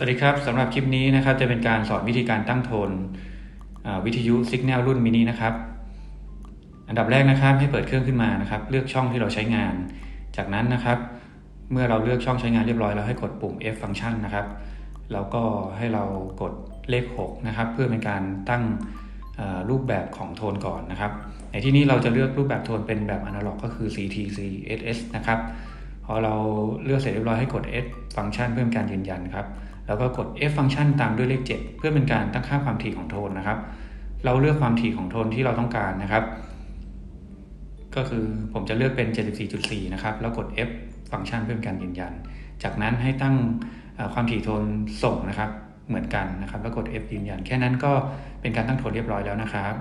สวัสดีครับสำหรับคลิปนี้นะครับจะเป็นการสอนวิธีการตั้งโทนวิทยุ Signal รุ่นมินินะครับ อันดับแรกนะครับให้เปิดเครื่องขึ้นมานะครับ เลือกช่องที่เราใช้งาน จากนั้นนะครับ เมื่อเราเลือกช่องใช้งานเรียบร้อยแล้วให้กดปุ่ม F Function นะครับแล้วก็ให้เรากดเลข 6 นะครับ เพื่อเป็นการตั้งรูปแบบของโทนก่อนนะครับ ในที่นี้เราจะเลือกรูปแบบโทนเป็นแบบอนาล็อกก็คือ CTC SS นะครับ พอเราเลือกเสร็จเรียบร้อยให้กด S function เพื่อการยืนยันครับ แล้วก็กด F function ตามด้วยเลข 7 เพื่อเป็นการตั้งค่าความถี่ของโทนนะครับ เราเลือกความถี่ของโทนที่เราต้องการนะครับ ก็คือผมจะเลือกเป็น 74.4 นะครับ แล้วกด F function เพื่อการยืนยัน จากนั้นให้ตั้งความถี่โทนส่งนะครับ เหมือนกันนะครับ แล้วกด F ยืนยัน แค่นั้นก็เป็นการตั้งโทนเรียบร้อยแล้วนะครับ